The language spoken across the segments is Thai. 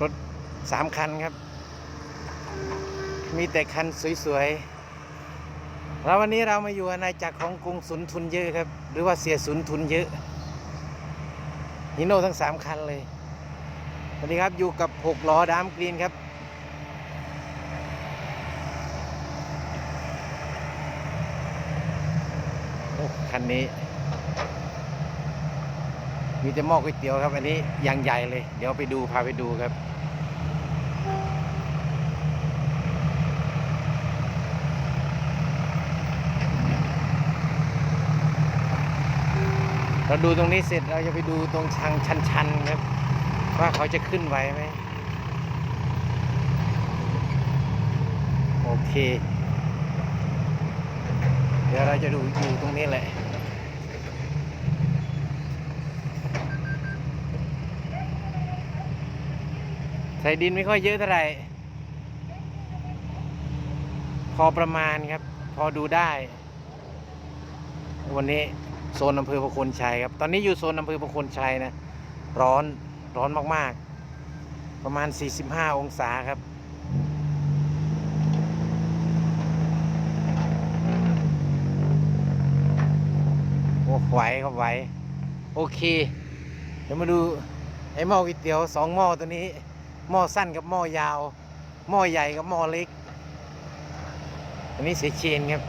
รถสามคันครับ มีแต่คันสวยๆ แล้ววันนี้เรามาอยู่อาณาจักรของกรุงสุนทุนเยอะครับ หรือว่าเสียสุนทุนเยอะฮิโน่ทั้งสามคันเลยสวัสดีครับอยู่กับหกล้อดามกรีนครับคันนี้ มีแต่หม้อก๋วยเตี๋ยวครับ อันนี้ย่างใหญ่เลย เดี๋ยวไปดูพาไปดูครับ เราดูตรงนี้เสร็จเราจะไปดูตรงชังชันๆครับ ว่าเขาจะขึ้นไหวไหมโอเค เดี๋ยวเราจะดูอยู่ตรงนี้แหละ ใส่ดินไม่ค่อยเยอะเท่าไหร่ พอประมาณครับ พอดูได้ วันนี้โซนอำเภอประคนชัยครับ ตอนนี้อยู่โซนอำเภอประคนชัยนะ ร้อนร้อนมากๆ ประมาณ 45 องศาครับโอ้ไหวครับไหว โอเค เดี๋ยวมาดูไอ้หม้อก๋วยเตี๋ยวสองหม้อตัวนี้ หม้อสั้นกับหม้อยาว หม้อใหญ่กับหม้อเล็ก อันนี้เสียเชนครับ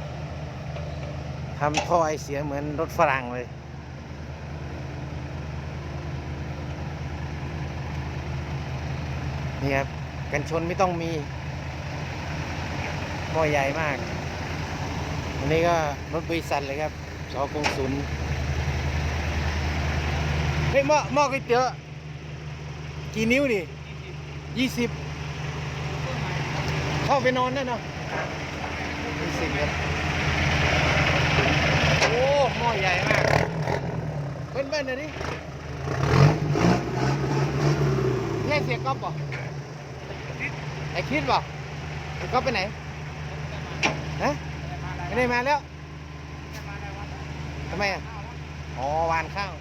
ทำท่อไอเสียเหมือนรถฝรั่งเลย นี่ครับ กันชนไม่ต้องมี หม้อใหญ่มาก อันนี้ก็รถบริษัทเลยครับชอกงศูนย์เฮ้ยหม้อหม้อก๋วยเตี๋ยวกี่นิ้วดิ ยี่สิบเข้าไปนอนได้เนาะยี่สิบครับโอ้หม้อใหญ่มากเบิ้ลเบิ้ลหน่อยดินี่ให้เสียก๊อฟป่ะไอคิดป่ะไอก๊อฟไปไหนฮะไม่ได้มาแล้วทำไมอะอ๋อวานข้าว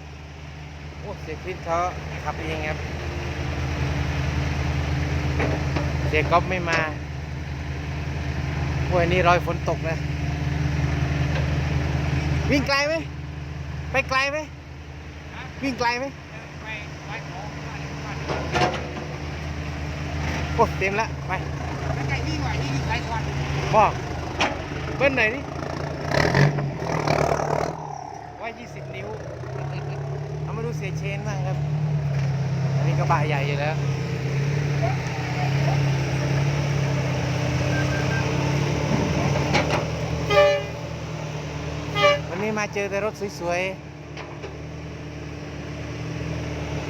โอ้เสียคิดเขาขับเองครับ เสียก๊อฟไม่มาโอ้ยนี่รอยฝนตกนะ วิ่งไกลไหม ไปไกลไหม วิ่งไกลไหมโอ้เต็มละไปบอกเบิ้ลไหนนี่ว่า20 นิ้วเอามาดูเสียเชนบ้างครับ อันนี้กระบะใหญ่อยู่แล้ว วันนี้มาเจอแต่รถสวยๆ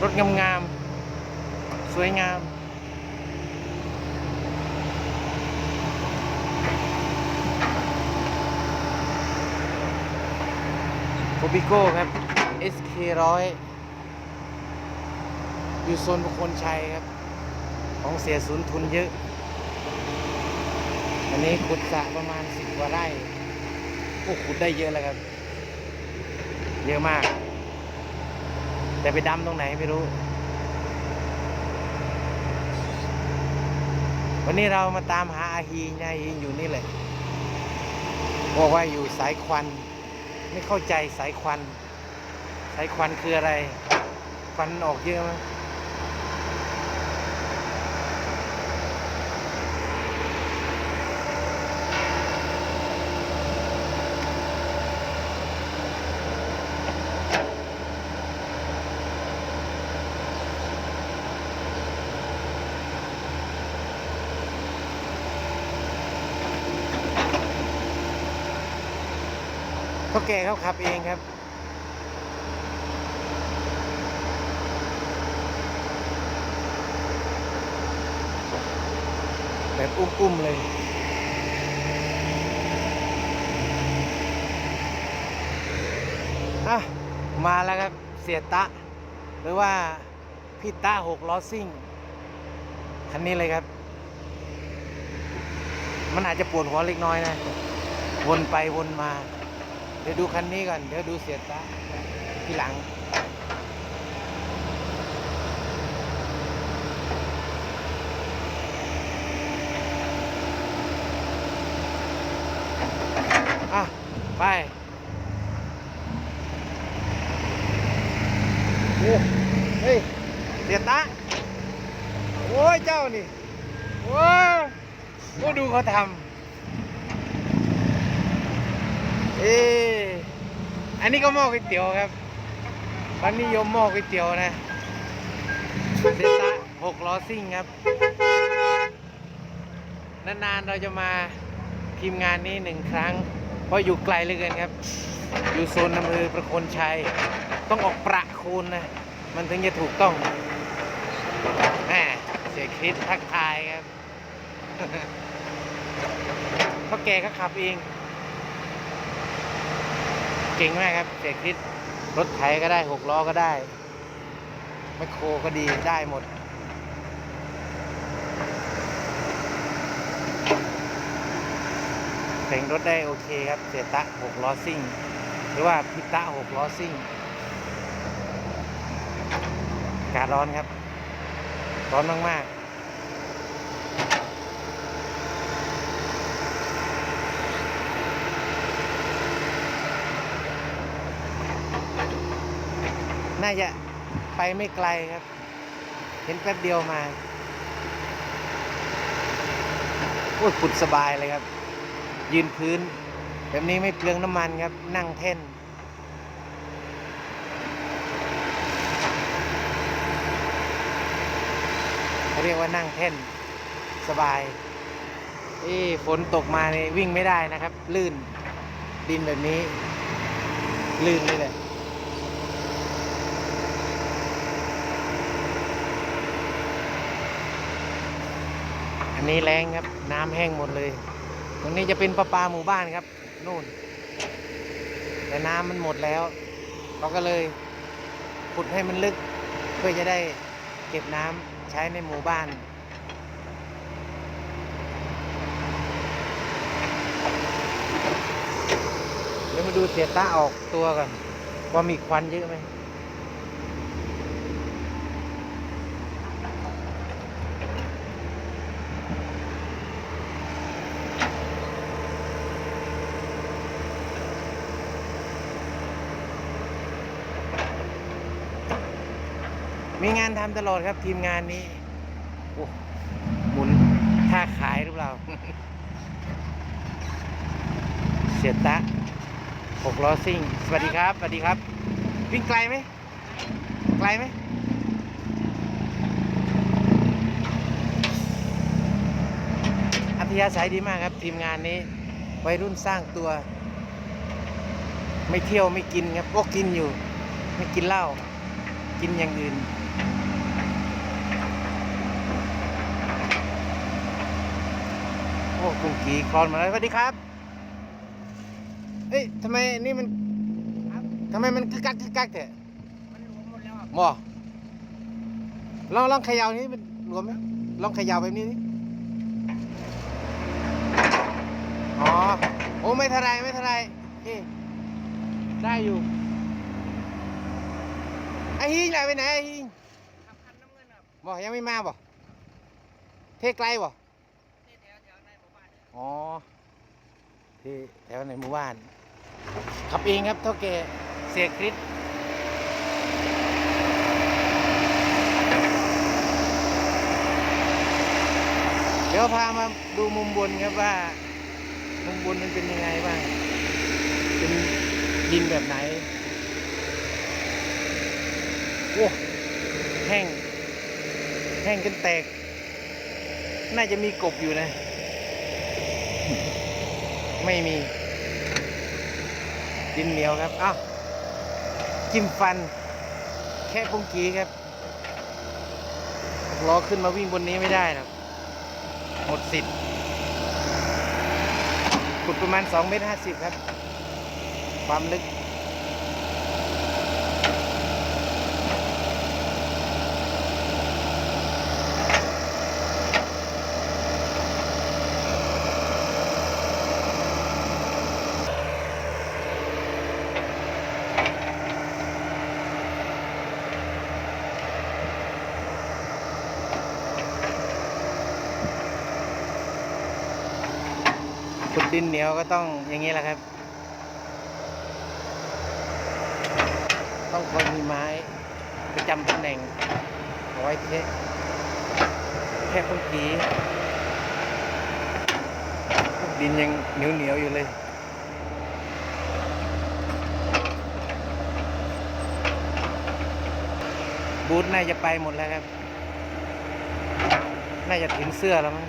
รถงามๆ สวยงามโคบิโก้ครับ SK ร้อยอยู่โซนบุคคลชัยครับ ของเสียศูนย์ทุนเยอะ อันนี้ขุดสระประมาณ10กว่าไร่โอ้ขุดได้เยอะแล้วครับ เยอะมาก แต่ไปดำตรงไหนไม่รู้ วันนี้เรามาตามหาอาฮีนายฮีอยู่นี่แหละบอกว่าอยู่สายควัน ไม่เข้าใจสายควัน สายควันคืออะไร ควันออกเยอะมั้ย กเขาขับเองครับแบบอุ้มๆเลยอะมาแล้วครับเสียตะ หรือว่าพี่ตะหกล้อซิ่งคันนี้เลยครับ มันอาจจะปวดหัวเล็กน้อยนะ วนไปวนมา เดี๋ยวดูคันนี้ก่อน เดี๋ยวดูเสียตาทีหลัง อะ ไป โอ้เฮ้ย เสียตาโอ้ย เจ้านี่ โอ้โอ้ดูเขาทำ ก๋วยเตี๋ยวครับวันนิยมหม้อก๋วยเตี๋ยวนะเซตะหกล้อซิ่งครับ นานๆเราจะมาทีมงานนี้หนึ่งครั้ง เพราะอยู่ไกลเหลือเกินครับ อยู่โซนอำเภอประโคนชัย ต้องออกประโคนนะ มันถึงจะถูกต้องแหมเสียคริสทักทายครับเพราะแกก็ขับเอง ก่งมากครับเสียคริสรถไถก็ได้หกล้อก็ได้ไมคโครก็ดีได้หมด แต่งรถได้โอเคครับ เสตะหกล้อซิ่ง หรือว่าพิตะหกล้อซิ่ง กาศร้อนครับ ร้อนมาก ๆ น่าจะไปไม่ไกลครับ เห็นแป๊บเดียวมาโอ้ยขุดสบายเลยครับ ยืนพื้น แบบนี้ไม่เปลืองน้ำมันครับ นั่งแท่นเขาเรียกว่านั่งแท่นสบายเอ้ฝนตกมานี่วิ่งไม่ได้นะครับ ลื่นดินแบบนี้ ลื่นเลยแหละ อันนี้แรงครับ น้ำแห้งหมดเลย ตรงนี้จะเป็นประปาหมู่บ้านครับนู่น แต่น้ำมันหมดแล้ว เราก็เลยขุดให้มันลึก เพื่อจะได้เก็บน้ำใช้ในหมู่บ้านเดี๋ยวมาดูเสียต้าออกตัวกันว่ามีควันเยอะไหม มีงานทำตลอดครับทีมงานนี้โอ้หมุนท่าขายหรือเปล่า เสียตะหกล้อซิ่ง สวัสดีครับสวัสดีครับ วิ่งไกลไหมไกลไหมอัธยาศัยดีมากครับ ทีมงานนี้ วัยรุ่นสร้างตัว ไม่เที่ยวไม่กินครับก็กินอยู่ ไม่กินเหล้ากินอย่างอื่น อ้กุงกีคลอนมาแล้วสวัสดีครับเฮ้ยทำไมนี่มันทำไมมันกึกกักกึกกักเถอะมันรวมหมดแล้วครับหมอลองลองเขย่านี้มันรวมไหมลองเขย่าแบบนี้นี่อ๋อโอ้ไม่เท่าไรไม่เท่าไรเอ๊ะได้อยู่ไอ้ฮิงไหนไปไหนไอ้ฮิงขับคันน้ำเงินครับบอกยังไม่มาบ่เทไกลบ่ที่ อ๋อ ที่แถวในหมู่บ้าน ขับเองครับเท่าแกเสียคริสเดี๋ยวพามาดูมุมบนครับว่า มุมบนมันเป็นยังไงบ้าง เป็นดินแบบไหน โอ้แห้ง แห้งจนแตก น่าจะมีกบอยู่นะ ไม่มี ดินเหนียวครับอ้าวจิ้มฟัน แค่ปุงกีครับล้อขึ้นมาวิ่งบนนี้ไม่ได้ครับหมดสิทธิ์ขุดประมาณ2เมตร50 ครับ ความลึก ขุดดินเหนียวก็ต้องอย่างนี้แหละครับ ต้องคนมีไม้ประจำตำแหน่งเอาไว้แค่แค่พุ่งกีดินยังเหนียวเหนียวอยู่เลยบูธน่าจะไปหมดแล้วครับ น่าจะถึงเสื้อแล้วมั้ง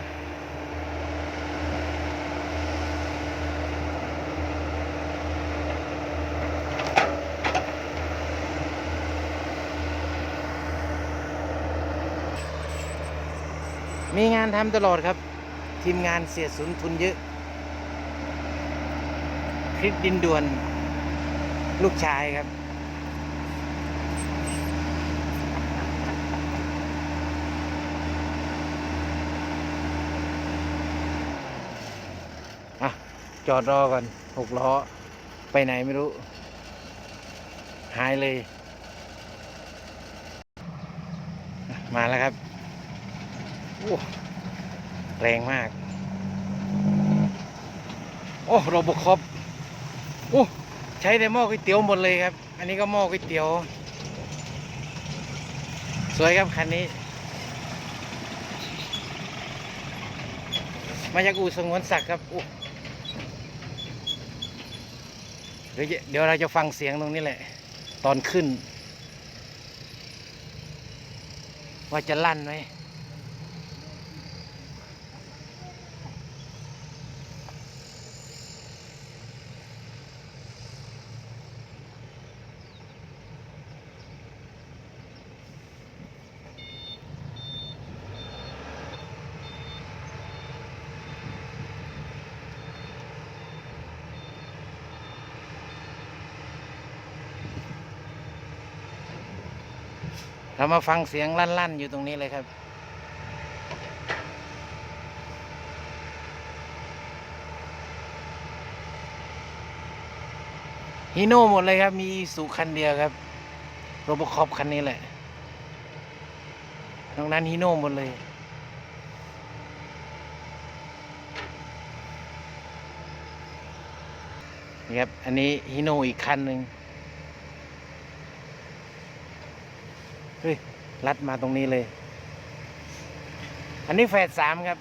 มีงานทำตลอดครับ ทีมงานเสียสุนทุนเยอะคลิปดินด่วน ลูกชายครับอะจอดรอก่อนหกล้อ ไปไหนไม่รู้ หายเลย มาแล้วครับ แรงมาก โอ้โรบคอปโอ้ใช้แต่หม้อก๋วยเตี๋ยวหมดเลยครับ อันนี้ก็หม้อก๋วยเตี๋ยว สวยครับคันนี้ มาจากอู่สงวนศักดิ์ครับเดี๋ยวเดี๋ยวเราจะฟังเสียงตรงนี้แหละ ตอนขึ้น ว่าจะลั่นไหม เรามาฟังเสียงลั่น ๆ อยู่ตรงนี้เลยครับ ฮีโน่หมดเลยครับ มีสุคันเดียวครับ โรบคอปคันนี้แหละตรงนั้นฮีโน่หมดเลยนี่ครับ อันนี้ฮีโน่อีกคันหนึ่ง เฮ้ย ลัดมาตรงนี้เลย อันนี้แฝดสามครับ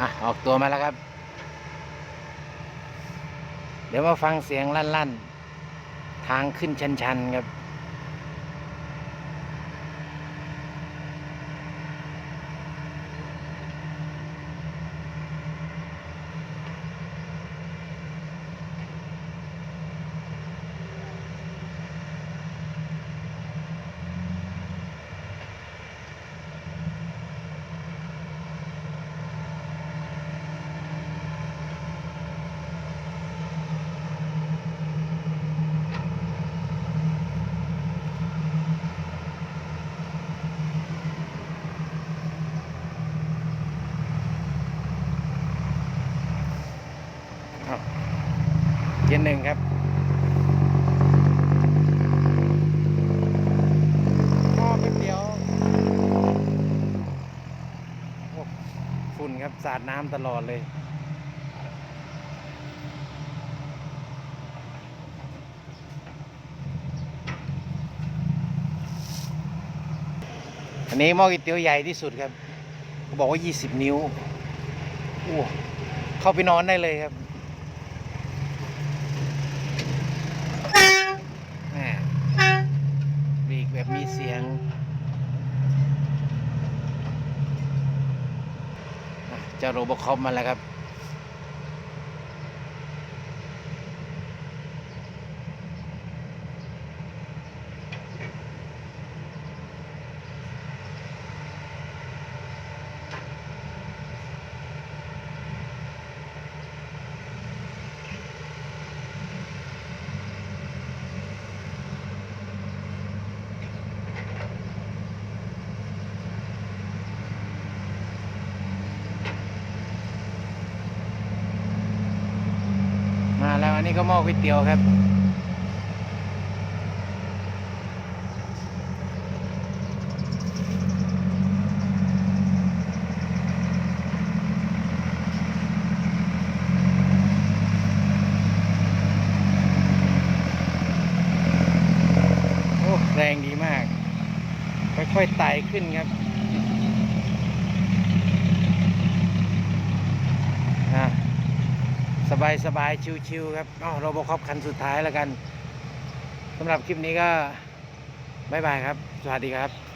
อะ ออกตัวมาแล้วครับ เดี๋ยวมาฟังเสียงลั่นๆ ทางขึ้นชันๆครับ อ้าวเย็นหนึ่งครับหม้อก๋วยเตี๋ยวโอ้ฝุ่นครับสาดน้ำตลอดเลยอันนี้หม้อก๋วยเตี๋ยวใหญ่ที่สุดครับเขาบอกว่า 20 นิ้วโอ้เข้าไปนอนได้เลยครับ แหม่เบรกแบบมี เสียงเจ้าโรบอคอปมาแล้วครับ นนี้ก็หม้อก๋วยเตี๋ยวครับโอ้แรงดีมาก ค่อยๆไต่ขึ้นครับอะส บายสบายชิวๆครับอ๋อโรบอคอปคันสุดท้ายแล้วกันสำหรับคลิปนี้ก็บ๊ายบายครับ สวัสดีครับ